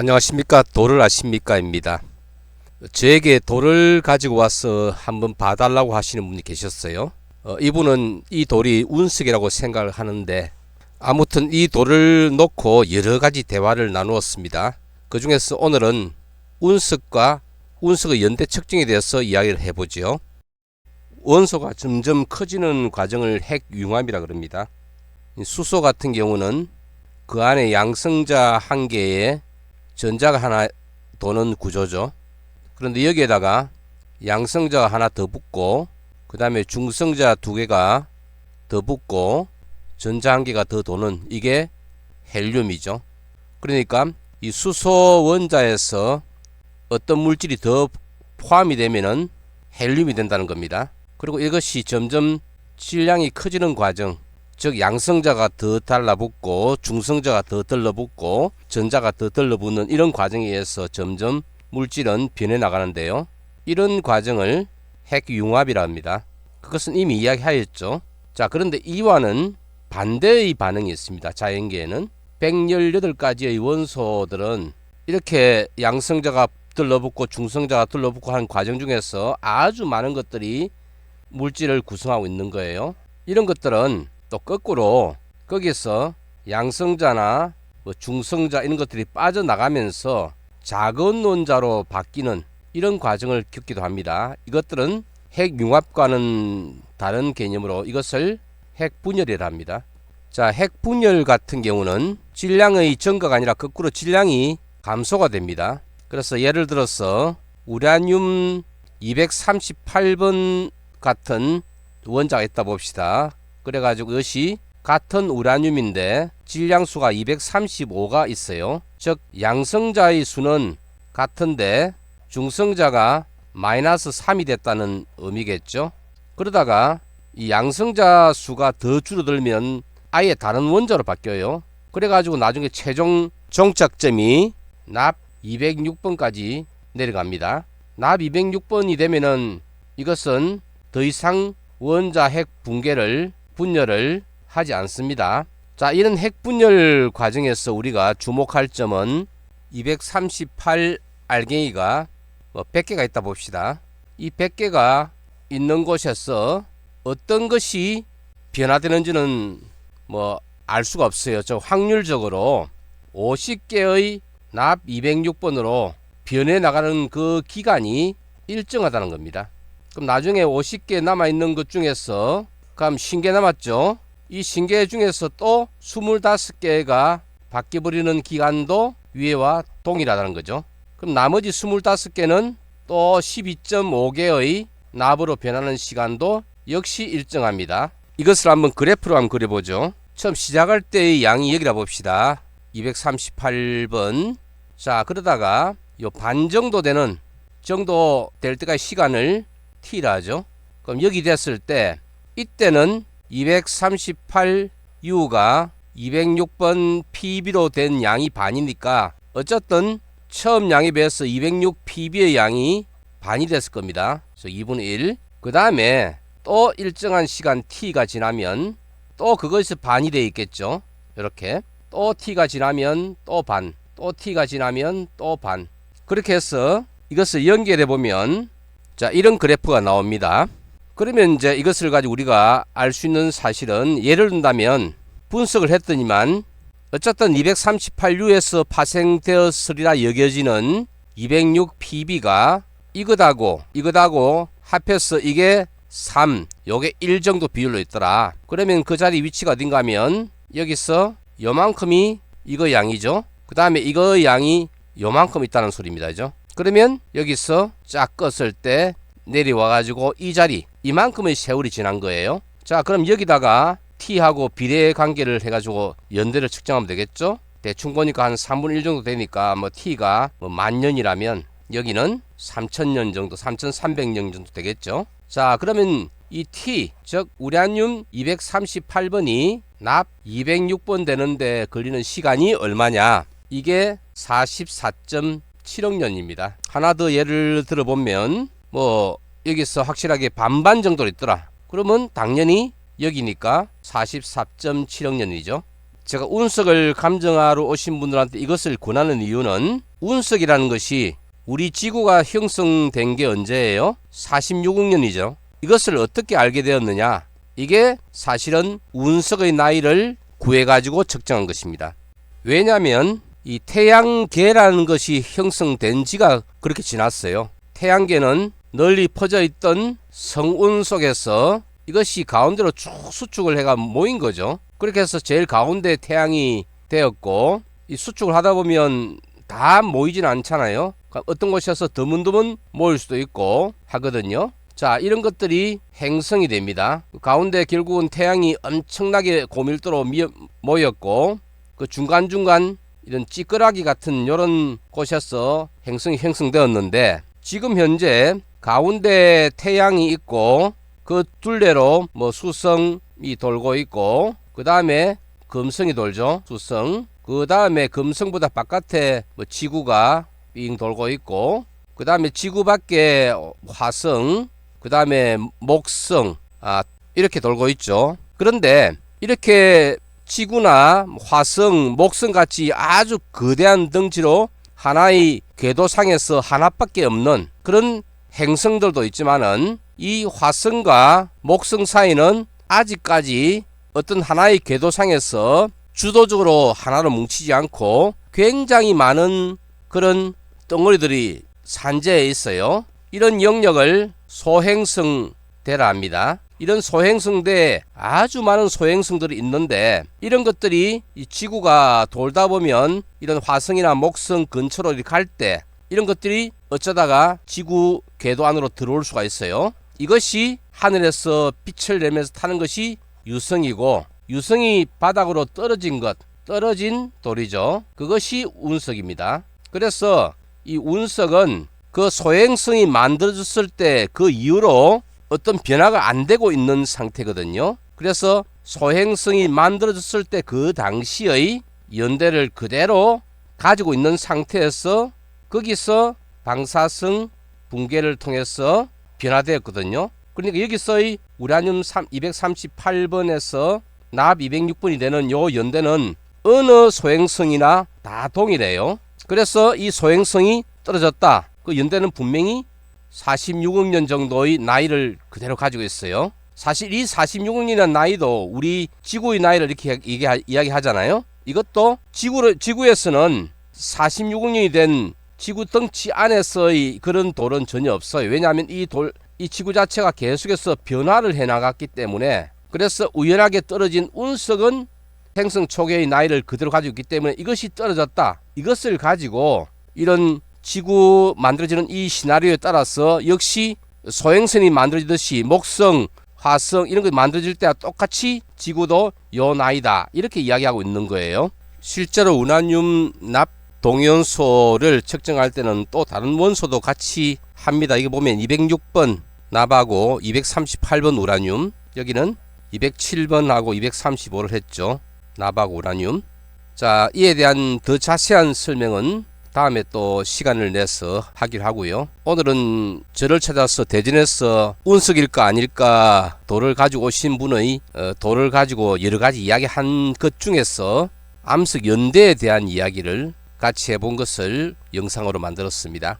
안녕하십니까 돌을 아십니까입니다. 저에게 돌을 가지고 와서 한번 봐달라고 하시는 분이 계셨어요. 어, 이분은 이 돌이 운석이라고 생각을 하는데 아무튼 이 돌을 놓고 여러 가지 대화를 나누었습니다. 그 중에서 오늘은 운석과 운석의 연대 측정에 대해서 이야기를 해보죠. 원소가 점점 커지는 과정을 핵융합이라 그럽니다. 이 수소 같은 경우는 그 안에 양성자 한 개에 전자가 하나 도는 구조죠. 그런데 여기에다가 양성자가 하나 더 붙고 그 다음에 중성자 두 개가 더 붙고 전자 한 개가 더 도는 이게 헬륨이죠. 그러니까 이 수소 원자에서 어떤 물질이 더 포함이 되면은 헬륨이 된다는 겁니다. 그리고 이것이 점점 질량이 커지는 과정, 즉 양성자가 더 달라붙고 중성자가 더 들러붙고 전자가 더 들러붙는 이런 과정에 의해서 점점 물질은 변해 나가는데요. 이런 과정을 핵융합이라 합니다. 그것은 이미 이야기하였죠. 자, 그런데 이와는 반대의 반응이 있습니다. 자연계에는 118가지의 원소들은 이렇게 양성자가 들러붙고 중성자가 들러붙고 하는 과정 중에서 아주 많은 것들이 물질을 구성하고 있는 거예요. 이런 것들은 또 거꾸로 거기서 양성자나 뭐 중성자 이런 것들이 빠져나가면서 작은 원자로 바뀌는 이런 과정을 겪기도 합니다. 이것들은 핵융합과는 다른 개념으로 이것을 핵분열이라 합니다. 자, 핵분열 같은 경우는 질량의 증가가 아니라 거꾸로 질량이 감소가 됩니다. 그래서 예를 들어서 우라늄 238번 같은 원자가 있다 봅시다. 그래가지고 이것이 같은 우라늄인데 질량수가 235가 있어요. 즉 양성자의 수는 같은데 중성자가 마이너스 3이 됐다는 의미겠죠. 그러다가 이 양성자 수가 더 줄어들면 아예 다른 원자로 바뀌어요. 그래가지고 나중에 최종 종착점이 납 206번까지 내려갑니다. 납 206번이 되면은 이것은 더 이상 원자 핵 붕괴를 분열을 하지 않습니다. 자, 이런 핵 분열 과정에서 우리가 주목할 점은 238 알갱이가 뭐 100개가 있다 봅시다. 이 100개가 있는 곳에서 어떤 것이 변화되는지는 뭐 알 수가 없어요. 저 확률적으로 50개의 납 206번으로 변해 나가는 그 기간이 일정하다는 겁니다. 그럼 나중에 50개 남아 있는 것 중에서 그럼 신개 남았죠. 이 신개 중에서 또 25개가 바뀌어 버리는 기간도 위에와 동일하다는 거죠. 그럼 나머지 25개는 또 12.5개의 납으로 변하는 시간도 역시 일정합니다. 이것을 한번 그래프로 한번 그려보죠. 처음 시작할 때의 양이 여기라 봅시다. 238번. 자, 그러다가 요 반 정도 되는 정도 될 때까지 시간을 t라 하죠. 그럼 여기 됐을 때 이때는 238u가 206번 pb로 된 양이 반이니까 어쨌든 처음 양에 비해서 206 pb의 양이 반이 됐을 겁니다. 그래서 2분의 1. 그 다음에 또 일정한 시간 t가 지나면 또 그것이 반이 되어 있겠죠. 이렇게 또 t가 지나면 또 반, 또 t가 지나면 또 반. 그렇게 해서 이것을 연결해 보면 자 이런 그래프가 나옵니다. 그러면 이제 이것을 가지고 우리가 알 수 있는 사실은 예를 든다면 분석을 했더니만 어쨌든 238U에서 파생되었으리라 여겨지는 206PB가 이것하고 이것하고 합해서 이게 3, 요게 1 정도 비율로 있더라. 그러면 그 자리 위치가 어딘가 하면 여기서 요만큼이 이거 양이죠. 그 다음에 이거 양이 요만큼 있다는 소리입니다. 그죠? 그러면 여기서 쫙 껐을 때 내려와 가지고 이 자리 이만큼의 세월이 지난 거예요. 자, 그럼 여기다가 t하고 비례 관계를 해 가지고 연대를 측정하면 되겠죠? 대충 보니까 한 3분의 1 정도 되니까 뭐 t가 뭐 만 년이라면 여기는 3천년 정도, 3,300년 정도 되겠죠? 자, 그러면 이 t 즉 우라늄 238번이 납 206번 되는데 걸리는 시간이 얼마냐? 이게 44.7억 년입니다. 하나 더 예를 들어보면 뭐 여기서 확실하게 반반 정도 있더라. 그러면 당연히 여기니까 44.7억 년이죠. 제가 운석을 감정하러 오신 분들한테 이것을 권하는 이유는 운석이라는 것이 우리 지구가 형성된 게 언제예요? 46억 년이죠. 이것을 어떻게 알게 되었느냐? 이게 사실은 운석의 나이를 구해가지고 측정한 것입니다. 왜냐하면 이 태양계라는 것이 형성된 지가 그렇게 지났어요. 태양계는 널리 퍼져 있던 성운 속에서 이것이 가운데로 쭉 수축을 해가 모인 거죠. 그렇게 해서 제일 가운데 태양이 되었고 이 수축을 하다 보면 다 모이진 않잖아요. 그러니까 어떤 곳에서 드문드문 모일 수도 있고 하거든요. 자, 이런 것들이 행성이 됩니다. 그 가운데 결국은 태양이 엄청나게 고밀도로 미- 모였고 그 중간중간 이런 찌끄라기 같은 이런 곳에서 행성이 형성되었는데 지금 현재 가운데 태양이 있고 그 둘레로 뭐 수성이 돌고 있고 그 다음에 금성이 돌죠 수성. 그 다음에 금성보다 바깥에 뭐 지구가 빙 돌고 있고 그 다음에 지구 밖에 화성 그 다음에 목성 아 이렇게 돌고 있죠. 그런데 이렇게 지구나 화성 목성 같이 아주 거대한 덩치로 하나의 궤도상에서 하나밖에 없는 그런 행성들도 있지만은 이 화성과 목성 사이는 아직까지 어떤 하나의 궤도상에서 주도적으로 하나로 뭉치지 않고 굉장히 많은 그런 덩어리들이 산재해 있어요. 이런 영역을 소행성대라 합니다. 이런 소행성대에 아주 많은 소행성들이 있는데 이런 것들이 이 지구가 돌다 보면 이런 화성이나 목성 근처로 갈 때 이런 것들이 어쩌다가 지구 궤도 안으로 들어올 수가 있어요. 이것이 하늘에서 빛을 내면서 타는 것이 유성이고 유성이 바닥으로 떨어진 것, 떨어진 돌이죠. 그것이 운석입니다. 그래서 이 운석은 그 소행성이 만들어졌을 때 그 이후로 어떤 변화가 안 되고 있는 상태거든요. 그래서 소행성이 만들어졌을 때 그 당시의 연대를 그대로 가지고 있는 상태에서 거기서 방사성 붕괴를 통해서 변화되었거든요. 그러니까 여기서의 우라늄 238번에서 납 206번이 되는 요 연대는 어느 소행성이나 다 동일해요. 그래서 이 소행성이 떨어졌다. 그 연대는 분명히 46억 년 정도의 나이를 그대로 가지고 있어요. 사실 이 46억 년의 나이도 우리 지구의 나이를 이렇게 이야기하잖아요. 이것도 지구 지구에서는 46억 년이 된 지구 덩치 안에서의 그런 돌은 전혀 없어요. 왜냐하면 이 돌, 이 지구 자체가 계속해서 변화를 해 나갔기 때문에 그래서 우연하게 떨어진 운석은 행성 초기의 나이를 그대로 가지고 있기 때문에 이것이 떨어졌다. 이것을 가지고 이런 지구 만들어지는 이 시나리오에 따라서 역시 소행성이 만들어지듯이 목성, 화성 이런 거 만들어질 때와 똑같이 지구도 요 나이다. 이렇게 이야기하고 있는 거예요. 실제로 우라늄 납 동연소를 측정할 때는 또 다른 원소도 같이 합니다. 이거 보면 206번 납하고 238번 우라늄 여기는 207번하고 235를 했죠. 납하고 우라늄. 자, 이에 대한 더 자세한 설명은 다음에 또 시간을 내서 하기로 하고요. 오늘은 저를 찾아서 대전에서 운석일까 아닐까 돌을 가지고 오신 분의 어, 돌을 가지고 여러 가지 이야기 한 것 중에서 암석 연대에 대한 이야기를 같이 해본 것을 영상으로 만들었습니다.